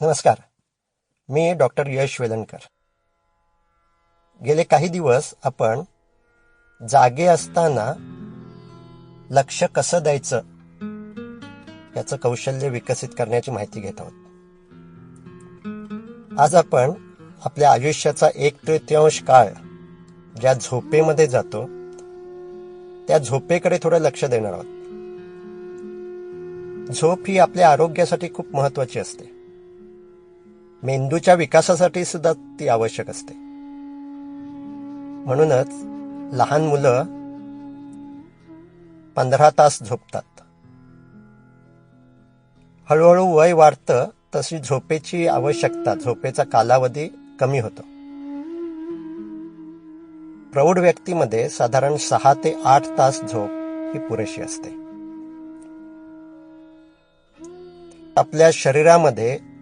नमस्कार. मी डॉक्टर यश वेलणकर. गेले काही दिवस आपण जागे असताना लक्ष कसं द्यायचं याचं कौशल्य विकसित करण्याची माहिती घेत आहोत. आज आपण आपल्या आयुष्याचा एक तृतीयांश काळ ज्या झोपेमध्ये जातो त्या झोपेकडे थोडं लक्ष देणार आहोत. झोप ही आपल्या आरोग्यासाठी खूप महत्वाची असते. मेंदूच्या विकासासाठी सुद्धा ती आवश्यक असते. म्हणूनच लहान मुलं पंधरा तास झोपतात. हळूहळू वय वाढतं तशी झोपेची आवश्यकता झोपेचा कालावधी कमी होतो. प्रौढ व्यक्तीमध्ये साधारण सहा ते आठ तास झोप ही पुरेशी असते. आपल्या शरीरामध्ये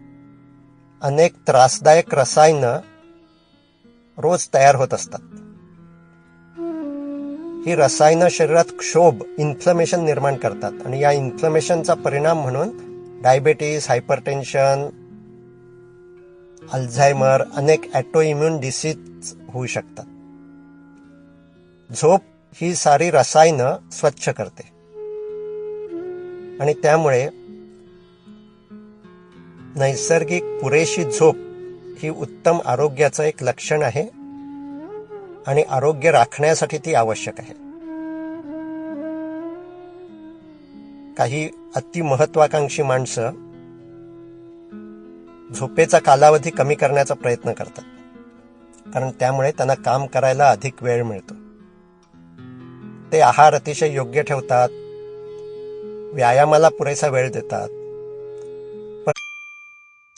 अनेक त्रासदायक रसायनं रोज तयार होत असतात. ही रसायनं शरीरात क्षोभ इन्फ्लमेशन निर्माण करतात आणि या इन्फ्लमेशनचा परिणाम म्हणून डायबेटीस हायपरटेन्शन अल्झायमर अनेक ॲटोइम्युन डिसीज होऊ शकतात. झोप ही सारी रसायनं स्वच्छ करते. आणि त्यामुळे नैसर्गिक पुरेशी झोप ही उत्तम आरोग्याचं एक लक्षण आहे आणि आरोग्य राखण्यासाठी ती आवश्यक आहे. काही अतिमहत्वाकांक्षी माणसं झोपेचा कालावधी कमी करण्याचा प्रयत्न करतात. कारण त्यामुळे त्यांना काम करायला अधिक वेळ मिळतो. ते आहार अतिशय योग्य ठेवतात. व्यायामाला पुरेसा वेळ देतात.